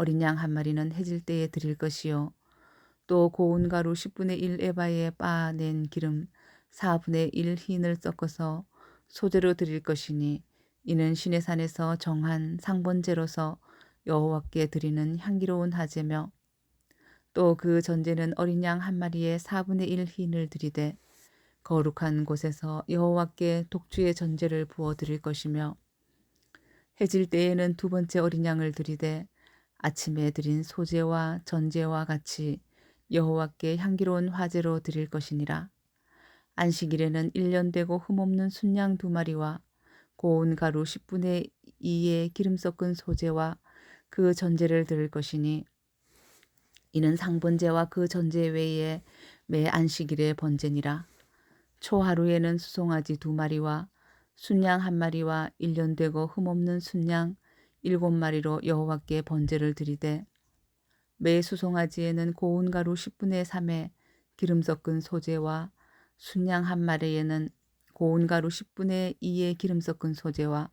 어린 양 한 마리는 해질 때에 드릴 것이요. 또 고운 가루 10분의 1 에바에 빻아낸 기름 4분의 1 흰을 섞어서 소재로 드릴 것이니 이는 신의 산에서 정한 상번제로서 여호와께 드리는 향기로운 하제며 또 그 전제는 어린 양 한 마리에 4분의 1 흰을 드리되 거룩한 곳에서 여호와께 독주의 전제를 부어 드릴 것이며 해질 때에는 두 번째 어린 양을 드리되 아침에 드린 소제와 전제와 같이 여호와께 향기로운 화제로 드릴 것이니라. 안식일에는 1년 되고 흠없는 순양 두 마리와 고운 가루 10분의 2의 기름 섞은 소제와 그 전제를 드릴 것이니 이는 상번제와 그 전제 외에 매 안식일의 번제니라. 초하루에는 수송아지 두 마리와 순양 한 마리와 1년 되고 흠없는 순양 일곱 마리로 여호와께 번제를 드리되 매 수송아지에는 고운 가루 10분의 3에 기름 섞은 소재와 순양 한 마리에는 고운 가루 10분의 2의 기름 섞은 소재와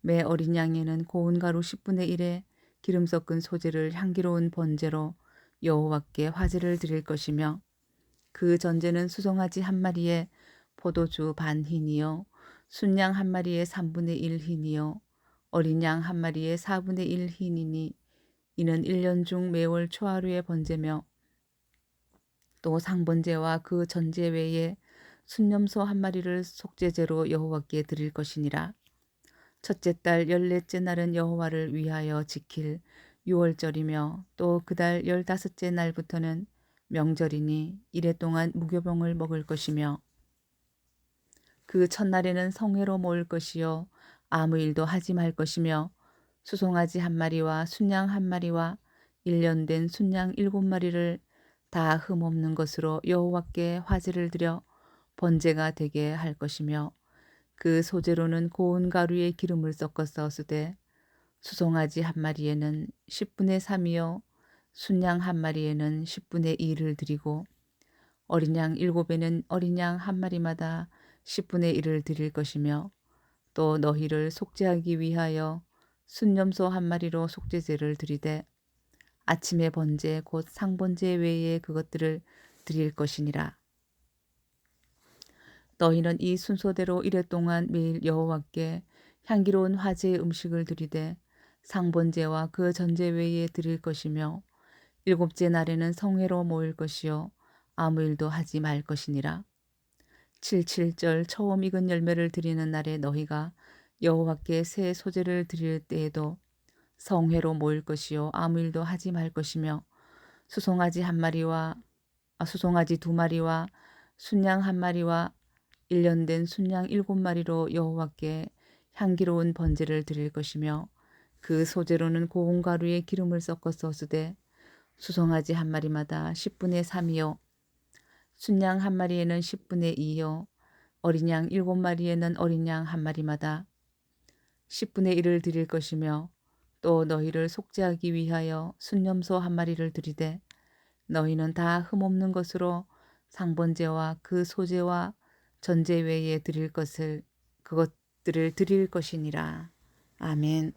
매 어린 양에는 고운 가루 10분의 1의 기름 섞은 소재를 향기로운 번제로 여호와께 화제를 드릴 것이며 그 전제는 수송아지 한 마리에 포도주 반 흰이요 순양 한 마리에 3분의 1 흰이요 어린 양 한 마리에 4분의 1 흰이니 이는 1년 중 매월 초하루의 번제며 또 상번제와 그 전제 외에 순념소 한 마리를 속죄제로 여호와께 드릴 것이니라. 첫째 달 열넷째 날은 여호와를 위하여 지킬 유월절이며 또 그 달 열다섯째 날부터는 명절이니 이래 동안 무교병을 먹을 것이며 그 첫날에는 성회로 모을 것이요 아무 일도 하지 말 것이며 수송아지 한 마리와 순양 한 마리와 일년 된 순양 일곱 마리를 다 흠없는 것으로 여호와께 화제를 드려 번제가 되게 할 것이며 그 소재로는 고운 가루에 기름을 섞어서 쓰되 수송아지 한 마리에는 10분의 3이요 순양 한 마리에는 10분의 2를 드리고 어린 양 일곱에는 어린 양 한 마리마다 10분의 1을 드릴 것이며 또 너희를 속죄하기 위하여 순념소 한 마리로 속죄제를 드리되 아침의 번제 곧 상번제 외에 그것들을 드릴 것이니라. 너희는 이 순서대로 이래 동안 매일 여호와께 향기로운 화제의 음식을 드리되 상번제와 그 전제 외에 드릴 것이며 일곱째 날에는 성회로 모일 것이요 아무 일도 하지 말 것이니라. 칠칠절 처음 익은 열매를 드리는 날에 너희가 여호와께 새 소재를 드릴 때에도 성회로 모일 것이요 아무 일도 하지 말 것이며 수송아지 한 마리와 아, 수송아지 두 마리와 순양 한 마리와 일년 된 순양 일곱 마리로 여호와께 향기로운 번제를 드릴 것이며 그 소재로는 고운 가루에 기름을 섞어서 쓰되 수송아지 한 마리마다 10분의 3이요 순양 한 마리에는 10분의 2요 어린 양 일곱 마리에는 어린 양 한 마리마다 10분의 1을 드릴 것이며 또 너희를 속죄하기 위하여 순념소 한 마리를 드리되 너희는 다 흠없는 것으로 상번제와 그 소제와 전제 외에 드릴 것을 그것들을 드릴 것이니라. 아멘.